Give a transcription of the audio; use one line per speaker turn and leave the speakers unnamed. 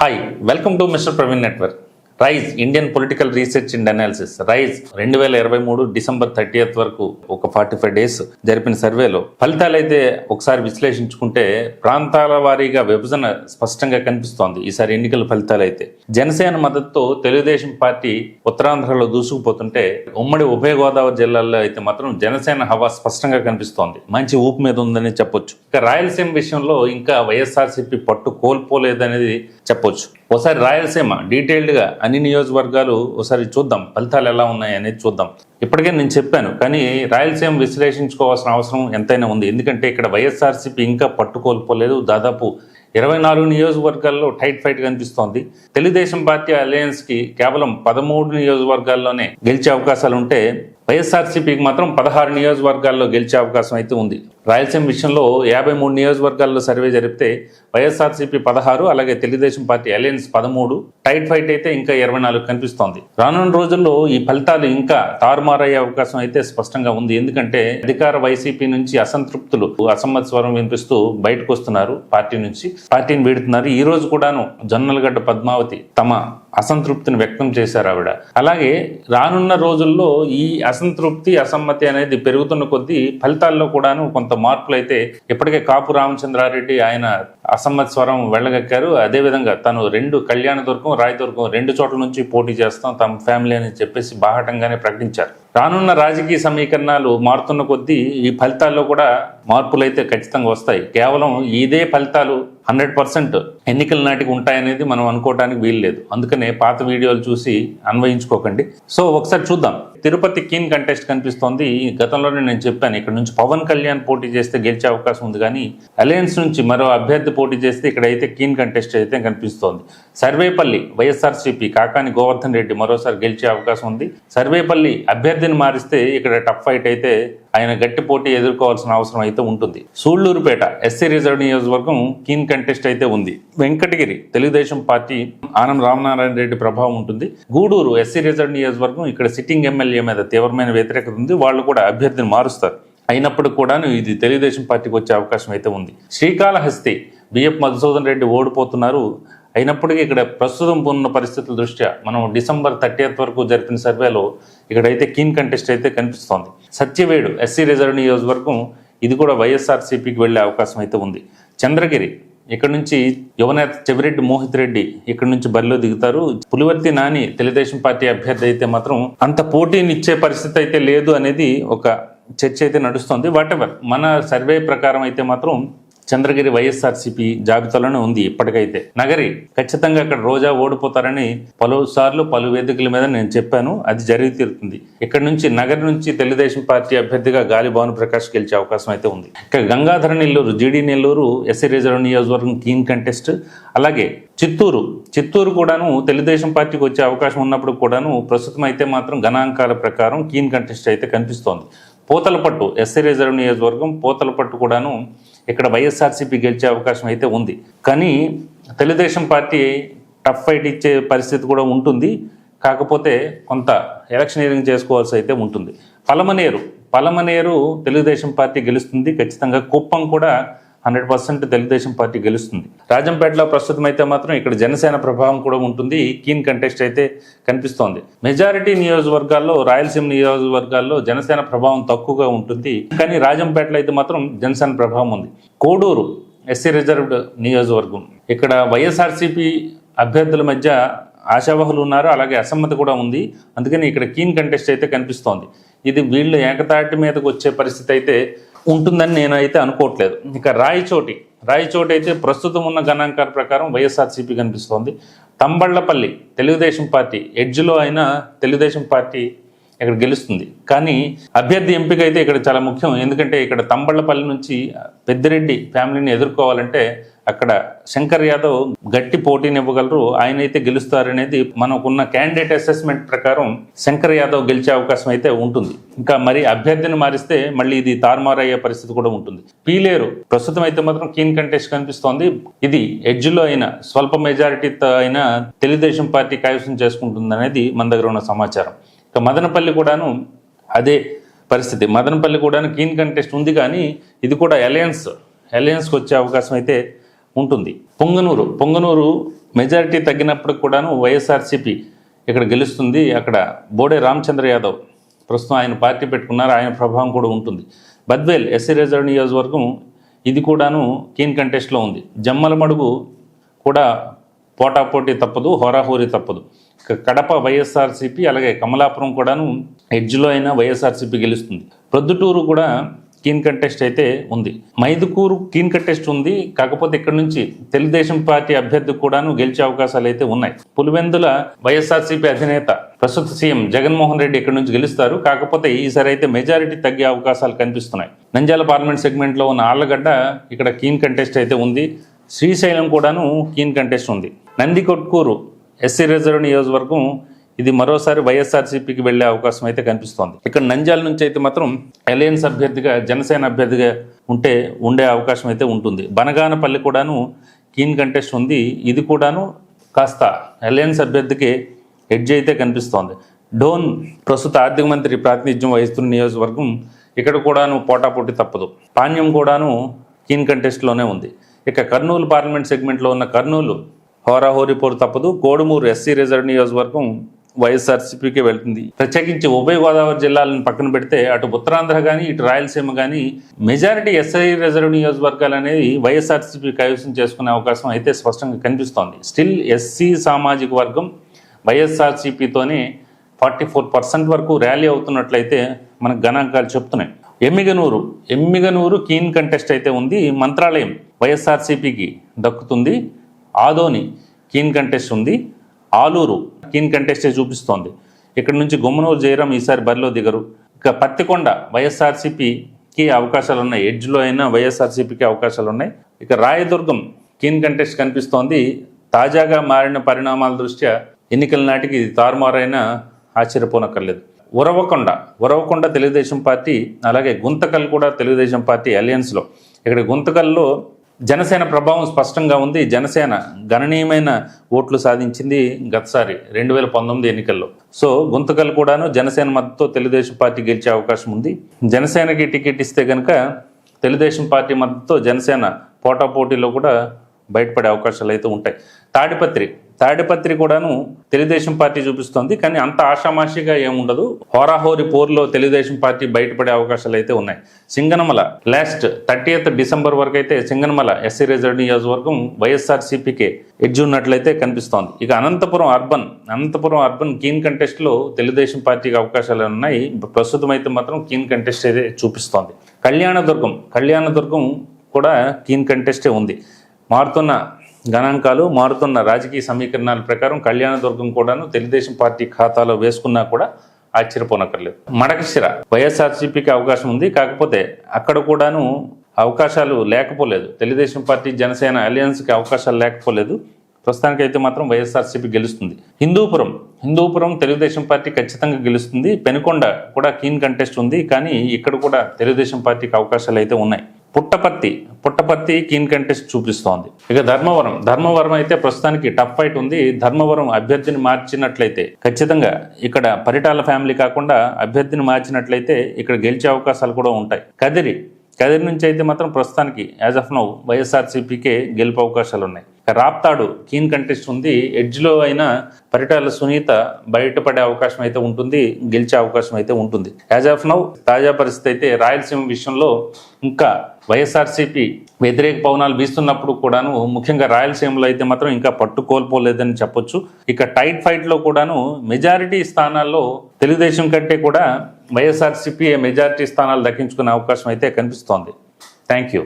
Hi welcome to mister Praveen network Rise Indian political research and analysis. Rise రెండు వేల ఇరవై మూడు December thirtieth వరకు ఒక ఫార్టీ ఫైవ్ డేస్ జరిపిన సర్వేలో ఫలితాలు అయితే ఒకసారి విశ్లేషించుకుంటే ప్రాంతాల వారీగా విభజన స్పష్టంగా కనిపిస్తోంది. ఈసారి ఎన్నికల ఫలితాలు అయితే జనసేన మద్దతుతో తెలుగుదేశం పార్టీ ఉత్తరాంధ్రలో దూసుకుపోతుంటే ఉమ్మడి ఉభయ గోదావరి జిల్లాల్లో అయితే మాత్రం జనసేన హవా స్పష్టంగా కనిపిస్తోంది. మంచి ఊపు మీద ఉందని చెప్పొచ్చు. ఇక రాయలసీమ విషయంలో ఇంకా వైఎస్ఆర్సీపీ పట్టు కోల్పోలేదనేది చెప్పొచ్చు. ఒకసారి రాయలసీమ డీటెయిల్డ్గా అన్ని నియోజకవర్గాలు ఒకసారి చూద్దాం. ఫలితాలు ఎలా ఉన్నాయి అనేది చూద్దాం. ఇప్పటికే నేను చెప్పాను కానీ రాయలసీమ విశ్లేషించుకోవాల్సిన అవసరం ఎంతైనా ఉంది. ఎందుకంటే ఇక్కడ వైఎస్ఆర్సీపీ ఇంకా పట్టుకోల్పోలేదు దాదాపు ఇరవై నాలుగు నియోజకవర్గాల్లో టైట్ ఫైట్ కనిపిస్తోంది. తెలుగుదేశం పార్టీ అలయన్స్కి కేవలం పదమూడు నియోజకవర్గాల్లోనే గెలిచే అవకాశాలు ఉంటే వైఎస్ఆర్సీపీకి మాత్రం పదహారు నియోజకవర్గాల్లో గెలిచే అవకాశం అయితే ఉంది. రాయలసీమ విషయంలో యాభై మూడు నియోజకవర్గాల్లో సర్వే జరిపితే వైఎస్ఆర్సీపీ పదహారు అలాగే తెలుగుదేశం పార్టీ అలయన్స్ పదమూడు టైట్ ఫైట్ అయితే ఇంకా ఇరవై నాలుగు కనిపిస్తోంది. రానున్న రోజుల్లో ఈ ఫలితాలు ఇంకా తారుమారయ్యే అవకాశం అయితే స్పష్టంగా ఉంది. ఎందుకంటే అధికార వైసీపీ నుంచి అసంతృప్తులు అసమ్మతి స్వరం వినిపిస్తూ బయటకు వస్తున్నారు పార్టీ నుంచి. పార్టీని వీడుతున్నారు. ఈ రోజు కూడాను జొన్నలగడ్డ పద్మావతి తమ అసంతృప్తిని వ్యక్తం చేశారు ఆవిడ. అలాగే రానున్న రోజుల్లో ఈ అసంతృప్తి అసమ్మతి అనేది పెరుగుతున్న కొద్దీ ఫలితాల్లో కూడాను కొంత మార్పులు అయితే ఇప్పటికే కాపు రామచంద్రారెడ్డి ఆయన అసమ్మతి స్వరం వెళ్ళగక్కారు. అదేవిధంగా తను రెండు కళ్యాణదుర్గం రాయదుర్గం రెండు చోట్ల నుంచి పోటీ చేస్తాం తమ ఫ్యామిలీ అని చెప్పేసి బాహటంగానే ప్రకటించారు. రానున్న రాజకీయ సమీకరణాలు మారుతున్న కొద్దీ ఈ ఫలితాల్లో కూడా మార్పులు అయితే ఖచ్చితంగా వస్తాయి. కేవలం ఇదే ఫలితాలు హండ్రెడ్ పర్సెంట్ ఎన్నికల నాటికి ఉంటాయనేది మనం అనుకోవడానికి వీలు లేదు. అందుకనే పాత వీడియోలు చూసి అన్వయించుకోకండి. సో ఒకసారి చూద్దాం. తిరుపతి కీన్ కంటెస్ట్ కనిపిస్తోంది. గతంలోనే నేను చెప్పాను ఇక్కడ నుంచి పవన్ కళ్యాణ్ పోటీ చేస్తే గెలిచే అవకాశం ఉంది కానీ అలయన్స్ నుంచి మరో అభ్యర్థి పోటీ చేస్తే ఇక్కడైతే కీన్ కంటెస్ట్ అయితే కనిపిస్తోంది. సర్వేపల్లి వైఎస్ఆర్సీపీ కాకాని గోవర్ధన్ రెడ్డి మరోసారి గెలిచే అవకాశం ఉంది. సర్వేపల్లి అభ్యర్థిని మారిస్తే ఇక్కడ టఫ్ ఫైట్ అయితే ఆయన గట్టి పోటీ ఎదుర్కోవాల్సిన అవసరం అయితే ఉంటుంది. సూళ్ళూరుపేట ఎస్సీ రిజర్వ్ నియోజకవర్గం కీన్ కంటెస్ట్ అయితే ఉంది. వెంకటగిరి తెలుగుదేశం పార్టీ ఆనం రామనారాయణ రెడ్డి ప్రభావం ఉంటుంది. గూడూరు ఎస్సీ రిజర్వ్ నియోజకవర్గం ఇక్కడ సిట్టింగ్ ఎమ్మెల్యే మీద తీవ్రమైన వ్యతిరేకత ఉంది. వాళ్ళు కూడా అభ్యర్థిని మారుస్తారు. అయినప్పటికీ కూడాను ఇది తెలుగుదేశం పార్టీకి వచ్చే అవకాశం అయితే ఉంది. శ్రీకాళహస్తి బిఎఫ్ మధుసూదన్ రెడ్డి ఓడిపోతున్నారు. అయినప్పటికీ ఇక్కడ ప్రస్తుతం ఉన్న పరిస్థితుల దృష్ట్యా మనం డిసెంబర్ థర్టీఎత్ వరకు జరిపిన సర్వేలో ఇక్కడైతే కీన్ కంటెస్ట్ అయితే కనిపిస్తోంది. సత్యవేడు ఎస్సీ రిజర్వ్ నియోజకవర్గం ఇది కూడా వైఎస్ఆర్సీపీకి వెళ్ళే అవకాశం అయితే ఉంది. చంద్రగిరి ఇక్కడ నుంచి యువనేత చెవిరెడ్డి మోహిత్ రెడ్డి ఇక్కడ నుంచి బరిలో దిగుతారు. పులివర్తి నాని తెలుగుదేశం పార్టీ అభ్యర్థి అయితే మాత్రం అంత పోటీనిచ్చే పరిస్థితి అయితే లేదు అనేది ఒక చర్చ అయితే నడుస్తోంది. వాట్ ఎవర్ మన సర్వే ప్రకారం అయితే మాత్రం చంద్రగిరి వైఎస్ఆర్సీపీ జాబితాలోనే ఉంది ఇప్పటికైతే. నగరి ఖచ్చితంగా అక్కడ రోజా ఓడిపోతారని పలుసార్లు పలు వేదికల మీద నేను చెప్పాను అది జరిగి తీరుతుంది. ఇక్కడ నుంచి నగరి నుంచి తెలుగుదేశం పార్టీ అభ్యర్థిగా గాలి భాను ప్రకాష్ గెలిచే అవకాశం అయితే ఉంది. ఇక్కడ Gangadhara Nellore GD Nellore SC reserve నియోజకవర్గం కీన్ కంటెస్ట్ అలాగే చిత్తూరు. చిత్తూరు కూడాను తెలుగుదేశం పార్టీకి వచ్చే అవకాశం ఉన్నప్పుడు కూడాను ప్రస్తుతం అయితే మాత్రం గణాంకాల ప్రకారం కీన్ కంటెస్ట్ అయితే కనిపిస్తోంది. పోతలపట్టు ఎస్సీ రిజర్వ్ నియోజకవర్గం పోతలపట్టు కూడాను ఇక్కడ వైఎస్ఆర్సీపీ గెలిచే అవకాశం అయితే ఉంది. కానీ తెలుగుదేశం పార్టీ టఫ్ ఫైట్ ఇచ్చే పరిస్థితి కూడా ఉంటుంది. కాకపోతే కొంత ఎలక్షనీరింగ్ చేసుకోవాల్సి అయితే ఉంటుంది. పలమనేరు పలమనేరు తెలుగుదేశం పార్టీ గెలుస్తుంది. ఖచ్చితంగా కుప్పం కూడా హండ్రెడ్ పర్సెంట్ తెలుగుదేశం పార్టీ గెలుస్తుంది. రాజంపేటలో ప్రస్తుతం అయితే మాత్రం ఇక్కడ జనసేన ప్రభావం కూడా ఉంటుంది. కీన్ కంటెస్ట్ అయితే కనిపిస్తోంది. మెజారిటీ నియోజకవర్గాల్లో రాయలసీమ నియోజకవర్గాల్లో జనసేన ప్రభావం తక్కువగా ఉంటుంది. కానీ రాజంపేటలో అయితే మాత్రం జనసేన ప్రభావం ఉంది. కోడూరు ఎస్సీ రిజర్వ్డ్ నియోజకవర్గం. ఇక్కడ వైఎస్ఆర్సీపీ అభ్యర్థుల మధ్య ఆశావహులు ఉన్నారు. అలాగే అసమ్మతి కూడా ఉంది. అందుకని ఇక్కడ కీన్ కంటెస్ట్ అయితే కనిపిస్తోంది. ఇది వీళ్ళు ఏకతాటి మీదకు వచ్చే పరిస్థితి అయితే ఉంటుందని నేనైతే అనుకోవట్లేదు. ఇక రాయచోటి రాయచోటి అయితే ప్రస్తుతం ఉన్న గణాంకాల ప్రకారం వైఎస్ఆర్సీపీ కనిపిస్తోంది. తంబళ్ళపల్లి తెలుగుదేశం పార్టీ ఎడ్జ్లో అయినా తెలుగుదేశం పార్టీ ఇక్కడ గెలుస్తుంది. కానీ అభ్యర్థి ఎంపిక అయితే ఇక్కడ చాలా ముఖ్యం. ఎందుకంటే ఇక్కడ తంబళ్ళపల్లి నుంచి పెద్దిరెడ్డి ఫ్యామిలీని ఎదుర్కోవాలంటే అక్కడ శంకర్ యాదవ్ గట్టి పోటీని ఇవ్వగలరు ఆయన అయితే గెలుస్తారనేది మనకున్న క్యాండిడేట్ అసెస్మెంట్ ప్రకారం శంకర్ యాదవ్ గెలిచే అవకాశం అయితే ఉంటుంది. ఇంకా మరి అభ్యర్థిని మారిస్తే మళ్ళీ ఇది తారుమారయ్యే పరిస్థితి కూడా ఉంటుంది. పీలేరు ప్రస్తుతం అయితే మాత్రం కీన్ కంటెస్ట్ కనిపిస్తోంది. ఇది ఎడ్జ్లో అయినా స్వల్ప మెజారిటీతో అయినా తెలుగుదేశం పార్టీ కైవసం చేసుకుంటుంది అనేది మన దగ్గర ఉన్న సమాచారం. ఇక మదనపల్లి కూడాను అదే పరిస్థితి. మదనపల్లి కూడాను కీన్ కంటెస్ట్ ఉంది కానీ ఇది కూడా అలయన్స్ అలయన్స్కి వచ్చే అవకాశం అయితే ఉంటుంది. పొంగనూరు పొంగనూరు మెజారిటీ తగ్గినప్పుడు కూడాను వైఎస్ఆర్సీపీ ఇక్కడ గెలుస్తుంది. అక్కడ బోడే రామచంద్ర యాదవ్ ప్రస్తుతం ఆయన పార్టీ పెట్టుకున్నారు. ఆయన ప్రభావం కూడా ఉంటుంది. బద్వేల్ ఎస్సీ రిజర్వ్ నియోజకవర్గం ఇది కూడాను కీన్ కంటెస్ట్లో ఉంది. జమ్మలమడుగు కూడా పోటాపోటీ తప్పదు హోరాహోరీ తప్పదు. కడప వైఎస్ఆర్సీపీ అలాగే కమలాపురం కూడాను ఎడ్జ్లో అయినా వైఎస్ఆర్సీపీ గెలుస్తుంది. ప్రొద్దుటూరు కూడా కీన్ కంటెస్ట్ అయితే ఉంది. మైదుకూరు కీన్ కంటెస్ట్ ఉంది. కాకపోతే ఇక్కడ నుంచి తెలుగుదేశం పార్టీ అభ్యర్థి కూడాను గెలిచే అవకాశాలు అయితే ఉన్నాయి. పులివెందుల వైఎస్ఆర్సీపీ అధినేత ప్రస్తుత సీఎం జగన్మోహన్ రెడ్డి ఇక్కడ నుంచి గెలుస్తారు. కాకపోతే ఈసారి అయితే మెజారిటీ తగ్గే అవకాశాలు కనిపిస్తున్నాయి. నంద్యాల పార్లమెంట్ సెగ్మెంట్లో ఉన్న ఆళ్ళగడ్డ ఇక్కడ కీన్ కంటెస్ట్ అయితే ఉంది. శ్రీశైలం కూడాను కీన్ కంటెస్ట్ ఉంది. నందికొట్కూరు ఎస్సీ రిజర్వ్ నియోజకవర్గం ఇది మరోసారి వైఎస్ఆర్సీపీకి వెళ్ళే అవకాశం అయితే కనిపిస్తోంది. ఇక్కడ నంజాల నుంచి అయితే మాత్రం అలయన్స్ అభ్యర్థిగా జనసేన అభ్యర్థిగా ఉంటే ఉండే అవకాశం అయితే ఉంటుంది. బనగానపల్లి కూడాను కీన్ కంటెస్ట్ ఉంది. ఇది కూడాను కాస్త అలయన్స్ అభ్యర్థికి ఎడ్జ్ అయితే కనిపిస్తోంది. డోన్ ప్రస్తుత ఆర్థిక మంత్రి ప్రాతినిధ్యం వహిస్తున్న నియోజకవర్గం ఇక్కడ కూడాను పోటాపోటీ తప్పదు. పాణ్యం కూడాను కీన్ కంటెస్ట్లోనే ఉంది. ఇక కర్నూలు పార్లమెంట్ సెగ్మెంట్లో ఉన్న కర్నూలు హోరాహోరీ పోరు తప్పదు. కోడుమూరు ఎస్సీ రిజర్వ్ నియోజకవర్గం వైఎస్ఆర్సీపీకే వెళ్తుంది. ప్రత్యేకించి ఉభయ గోదావరి జిల్లాలను పక్కన పెడితే అటు ఉత్తరాంధ్ర కానీ ఇటు రాయలసీమ కానీ మెజారిటీ ఎస్ఐ రిజర్వ్ నియోజకవర్గాలు అనేది వైఎస్ఆర్సీపీ కైవసం చేసుకునే అవకాశం అయితే స్పష్టంగా కనిపిస్తోంది. స్టిల్ ఎస్సీ సామాజిక వర్గం వైఎస్ఆర్సీపీతోనే ఫార్టీ ఫోర్ పర్సెంట్ వరకు ర్యాలీ అవుతున్నట్లయితే మనకు గణాంకాలు చెప్తున్నాయి. ఎమ్మిగనూరు ఎమ్మిగనూరు కీన్ కంటెస్ట్ అయితే ఉంది. మంత్రాలయం వైఎస్ఆర్సీపీకి దక్కుతుంది. ఆదోని కీన్ కంటెస్ట్ ఉంది. ఆలూరు కీన్ కంటెస్టే చూపిస్తోంది. ఇక్కడ నుంచి గుమ్మనూరు జయరాం ఈసారి బరిలో దిగరు. ఇక పత్తికొండ వైఎస్ఆర్సీపీకి అవకాశాలు ఉన్నాయి ఎడ్జ్లో అయినా వైఎస్ఆర్సీపీకి అవకాశాలు ఉన్నాయి ఇక రాయదుర్గం కీన్ కంటెస్ట్ కనిపిస్తోంది. తాజాగా మారిన పరిణామాల దృష్ట్యా ఎన్నికల నాటికి తారుమారైనా ఆశ్చర్యపోనక్కర్లేదు. ఉరవకొండ ఉరవకొండ తెలుగుదేశం పార్టీ అలాగే గుంతకల్ కూడా తెలుగుదేశం పార్టీ అలయన్స్లో ఇక్కడ గుంతకల్లో జనసేన ప్రభావం స్పష్టంగా ఉంది. జనసేన గణనీయమైన ఓట్లు సాధించింది గతసారి రెండు వేల పంతొమ్మిది ఎన్నికల్లో. సో గుంతకల్ కూడాను జనసేన మద్దతుతో తెలుగుదేశం పార్టీ గెలిచే అవకాశం ఉంది. జనసేనకి టికెట్ ఇస్తే కనుక తెలుగుదేశం పార్టీ మద్దతుతో జనసేన పోటాపోటీలో కూడా బయటపడే అవకాశాలు అయితే ఉంటాయి. తాడిపత్రి తాడిపత్రి కూడాను తెలుగుదేశం పార్టీ చూపిస్తోంది కానీ అంత ఆషామాషిగా ఏముండదు. హోరాహోరి పోర్లో తెలుగుదేశం పార్టీ బయటపడే అవకాశాలు అయితే ఉన్నాయి. సింగనమల లాస్ట్ థర్టీ డిసెంబర్ వరకు అయితే సింగనమల ఎస్సీ రిజర్వ్ నియోజకవర్గం వైఎస్ఆర్సీపీకే ఎడ్జ్ ఉన్నట్లయితే కనిపిస్తోంది. ఇక Anantapur urban Anantapur urban keen కంటెస్ట్లో Telugu Desam పార్టీకి అవకాశాలు ఉన్నాయి. ప్రస్తుతం అయితే మాత్రం కీన్ కంటెస్ట్ అయితే చూపిస్తోంది. కళ్యాణదుర్గం కళ్యాణదుర్గం కూడా కీన్ కంటెస్టే ఉంది. మారుతున్న గణాంకాలు మారుతున్న రాజకీయ సమీకరణాల ప్రకారం కళ్యాణదుర్గం కూడాను తెలుగుదేశం పార్టీ ఖాతాలో వేసుకున్నా కూడా ఆశ్చర్యపోనక్కర్లేదు. మడకశిర వైఎస్ఆర్సీపీకి అవకాశం ఉంది. కాకపోతే అక్కడ కూడాను అవకాశాలు లేకపోలేదు. తెలుగుదేశం పార్టీ జనసేన అలయన్స్కి అవకాశాలు లేకపోలేదు. ప్రస్తుతానికి అయితే మాత్రం వైఎస్ఆర్సీపీ గెలుస్తుంది. హిందూపురం హిందూపురం తెలుగుదేశం పార్టీ ఖచ్చితంగా గెలుస్తుంది. పెనుకొండ కూడా కీన్ కంటెస్ట్ ఉంది. కానీ ఇక్కడ కూడా తెలుగుదేశం పార్టీకి అవకాశాలు అయితే ఉన్నాయి. పుట్టపర్తి పుట్టపర్తి కీన్ కంటెస్ట్ చూపిస్తోంది. ఇక ధర్మవరం ధర్మవరం అయితే ప్రస్తుతానికి టఫ్ ఫైట్ ఉంది. ధర్మవరం అభ్యర్థిని మార్చినట్లయితే ఖచ్చితంగా ఇక్కడ పరిటాల ఫ్యామిలీ కాకుండా అభ్యర్థిని మార్చినట్లయితే ఇక్కడ గెలిచే అవకాశాలు కూడా ఉంటాయి. కదిరి కదిరి నుంచి అయితే మాత్రం ప్రస్తుతానికి యాజ్ ఆఫ్ నౌ వైఎస్ఆర్సీపీకే గెలుపు అవకాశాలు ఉన్నాయి. రాప్తాడు కీన్ కంటెస్ట్ ఉంది. ఎడ్జ్లో అయినా పరిటాల సునీత బయటపడే అవకాశం అయితే ఉంటుంది గెలిచే అవకాశం అయితే ఉంటుంది. యాజ్ ఆఫ్ నౌ తాజా పరిస్థితి అయితే రాయలసీమ విషయంలో ఇంకా వైఎస్ఆర్సీపీ వ్యతిరేక పవనాలు వీస్తున్నప్పుడు కూడాను ముఖ్యంగా రాయలసీమలో అయితే మాత్రం ఇంకా పట్టు కోల్పోలేదని చెప్పొచ్చు. ఇక టైట్ ఫైట్లో కూడాను మెజారిటీ స్థానాల్లో తెలుగుదేశం కంటే కూడా వైఎస్ఆర్సీపీ మెజారిటీ స్థానాలు దక్కించుకునే అవకాశం అయితే కనిపిస్తోంది. Thank you.